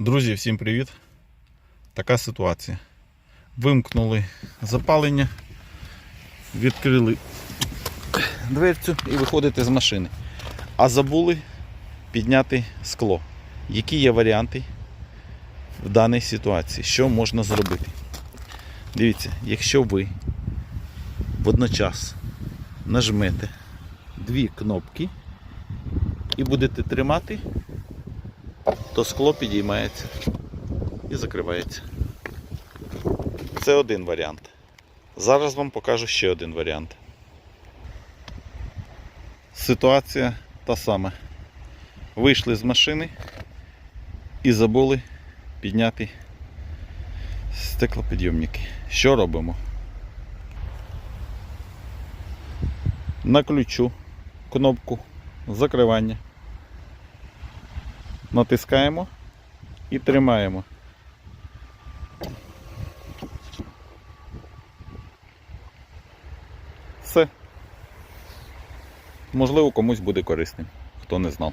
Друзі, всім привіт! Така ситуація. Вимкнули запалення, відкрили дверцю і виходите з машини. А забули підняти скло. Які є варіанти в даній ситуації? Що можна зробити? Дивіться, якщо ви водночас нажмете дві кнопки і будете тримати, то скло підіймається і закривається. Це один варіант. Зараз вам покажу ще один варіант. Ситуація та сама. Вийшли з машини і забули підняти стеклопідйомники. Що робимо? На ключу кнопку закривання. Натискаємо і тримаємо. Все. Можливо, комусь буде корисним, хто не знав.